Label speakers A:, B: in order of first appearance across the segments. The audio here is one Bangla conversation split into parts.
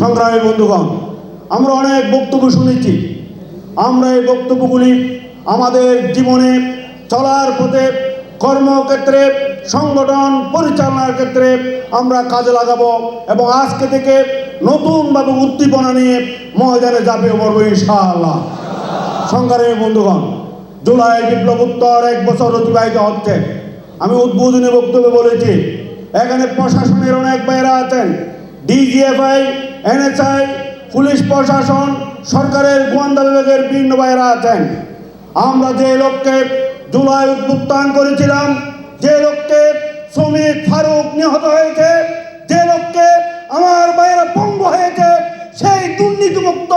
A: সংগ্রামী বন্ধুগণ, আমরা অনেক বক্তব্য শুনেছি। আমরা এই বক্তব্যগুলি আমাদের জীবনে চলার পথে, কর্মক্ষেত্রে, সংগঠন পরিচালনার ক্ষেত্রে আমরা কাজে লাগাবো এবং আজকে থেকে নতুনভাবে উদ্দীপনা নিয়ে ময়দানে ঝাঁপিয়ে পড়ব ইনশাআল্লাহ। সংগ্রামী বন্ধুগণ, জুলাই বিপ্লব উত্তর এক বছর অতিবাহিত হচ্ছে। আমি উদ্বোধনী বক্তব্যে বলেছি, এখানে প্রশাসনের অনেক বাইরা আছেন। ডিজিএফআই এনএসআই পুলিশ প্রশাসন, সরকারের গোয়েন্দা বিভাগের বিভিন্ন বাইরা আছেন। আমরা যে লক্ষ্যে জুলাই উদ্বুত্থান করেছিলাম, যে লক্ষ্যে শ্রমিক ফারুক নিহত হয়েছে, যে লক্ষ্যে আমার বাইরা পঙ্গ হয়েছে, সেই দুর্নীতিমুক্ত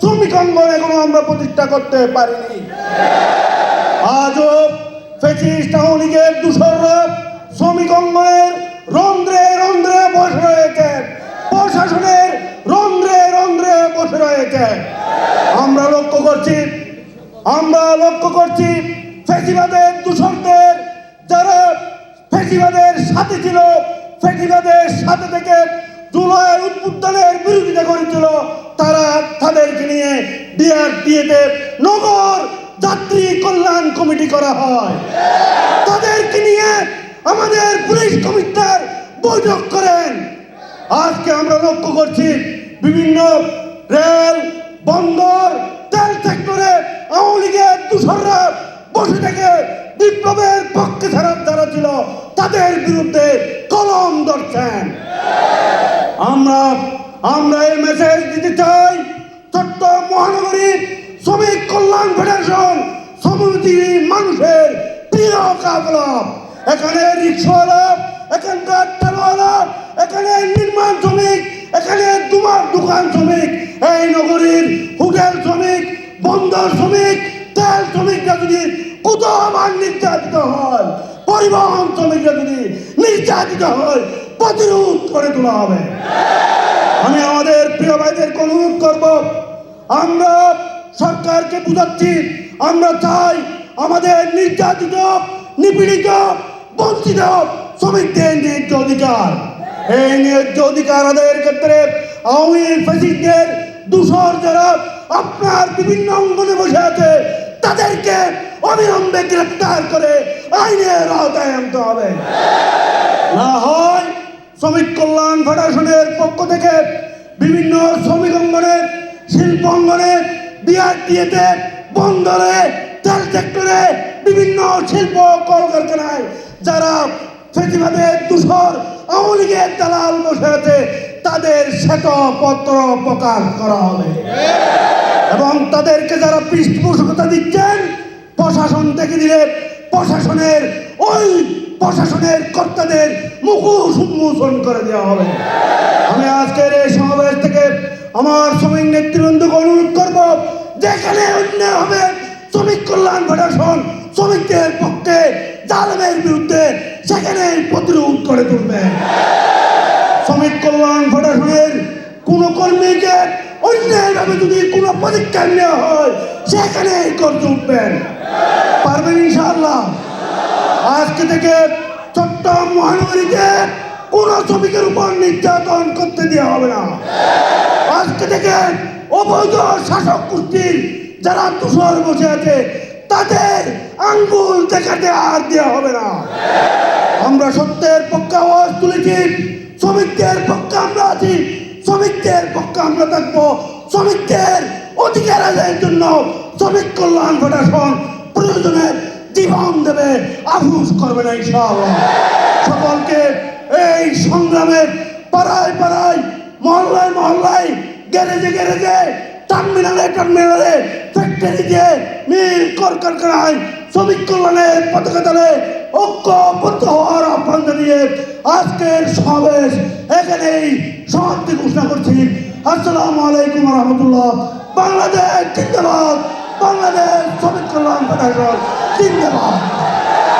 A: শ্রমিক অঙ্গন এখনও আমরা প্রতিষ্ঠা করতে পারিনি। আজও ফেসিস্ট আওয়ামী লীগের শ্রমিক অঙ্গনের রন্ধ্রে রন্ধ্রে বসে রয়েছে। প্রশাসনের রন্ধ্রে রন্ধ্রে বসে রয়েছে। আমরা লক্ষ্য করছি, আমরা লক্ষ্য করছি ফেসিবাদের দূষণদের, যারা ফেসিবাদের সাথে ছিল, ফেসিবাদের সাথে থেকে জুলাই উদ্বুদ্ধনের বিরোধিতা করেছিল, তারা তাদেরকে নিয়ে ডিআরটিএতে নগর যাত্রী কল্যাণ কমিটি করা হয়। তাদেরকে নিয়ে আমাদের পুলিশ কমিশনার বৈঠক করেন। আজকে আমরা লক্ষ্য করছি বিভিন্ন রেল, বন্দর, তেল সেক্টরে আওয়ামী লীগের দূষররা বসে থেকে বিপ্লবের পক্ষে ছাড়া যারা ছিল। তাদের বিরুদ্ধে কলম ধরছেন। আমরা আমরা এই মেসেজ দিতে চাই, ছোট্ট মহানগরী শ্রমিক কল্যাণ ফেডারেশন সমিতি মানুষের প্রিয় কাপলাপ এখানে রিক্সাওয়ালা, এখানকার ঠেলাওয়ালা এখানে নির্মাণ শ্রমিক, এখানে দুমার দোকান শ্রমিক, এই নগরীর হোটেল শ্রমিক, বন্দর শ্রমিক, তেল শ্রমিকরা যদি কোথাও আবার নির্যাতিত হয়, পরিবহন শ্রমিকরা যদি নির্যাতিত হয়, প্রতিরোধ করে তোলা হবে। আমি আমাদের প্রিয় ভাইদেরকে অনুরোধ করব, আমরা সরকারকে বুঝাচ্ছি, আমরা চাই আমাদের নির্যাতিত, নিপীড়িত, বঞ্চিত শ্রমিকদের ন্যায্য অধিকার। এই অধিকার আদায়ের ক্ষেত্রে আওয়ামী ফেসিকদের দূষর যারা আপনার বিভিন্ন অঙ্গনে বসে আছে, তাদেরকে অবিলম্বে গ্রেপ্তার করে আইনের আওতায় আনতে হবে। না হয় শ্রমিক কল্যাণ ফেডারেশনের পক্ষ থেকে বিভিন্ন শ্রমিক অঙ্গনে, শিল্প অঙ্গনে, বিআরটিএতে, বন্দরে, তেল সেক্টরে বিভিন্ন শিল্প কলকারখানায় যারা ফেসিবাদের দূষর আওয়ামী দালাল বসে আছে তাদের শ্বেতপত্র প্রকাশ করা হবে। এবং তাদেরকে যারা পৃষ্ঠপোষকতা দিচ্ছেন, প্রশাসন থেকে দিলে প্রশাসনের, ওই প্রশাসনের কর্তাদের মুখোশ উন্মোচন করে দেওয়া হবে। আমি আজকের এই সমাবেশ থেকে আমার শ্রমিক নেতৃবৃন্দকে অনুরোধ করব, যেখানে অন্যায় হবে, শ্রমিক কল্যাণ ফেডারেশন, শ্রমিকদের পক্ষে জালেমের বিরুদ্ধে সেখানে প্রতিরোধ করে তুলবে। শ্রমিক কল্যাণ ফেডারেশনের কোন কর্মীকে অন্যায়ভাবে যদি কোনো পরীক্ষা নেওয়া হয়, সেখানে করতে উঠবেন। পারবেন ইনশাআল্লাহ। আজকে থেকে চট্টগ্রাম মহানগরীতে কোন শ্রমিকের উপর নির্যাতন করতে দেওয়া হবে না। আজকে থেকে অবৈধ শাসক গোষ্ঠীর যারা তুষর বসে আছে তাদের আঙ্গুল দেখাতে আর দেওয়া হবে না। আমরা সত্যের পক্ষে আওয়াজ তুলেছি, শ্রমিকদের পক্ষে আমরা আছি, শ্রমিকদের পক্ষে আমরা থাকব। শ্রমিকদের অধিকার আদায়ের জন্য শ্রমিক কল্যাণ ফেডারেশন প্রয়োজনে জীবন দেবে আফুস করবে না ইনশাআল্লাহ। সকলকে এই সংগ্রামের পাড়ায় পাড়ায়, মহল্লায় মহল্লায়, গ্যারেজে গ্যারেজে, টার্মিনালে টার্মিনালে, ফ্যাক্টরিতে মিল কলকারখানায় শ্রমিক কল্যাণের পতাকা তলে ঐক্যবদ্ধ হওয়ার আহ্বান জানিয়ে আজকের সমাবেশ এখানেই সমাপ্তি ঘোষণা করছি। আসসালামু আলাইকুম রহমতুল্লাহ। বাংলাদেশ জিন্দাবাদ। বাংলাদেশ শ্রমিক কল্যাণ ফেডারেশন জিন্দাবাদ।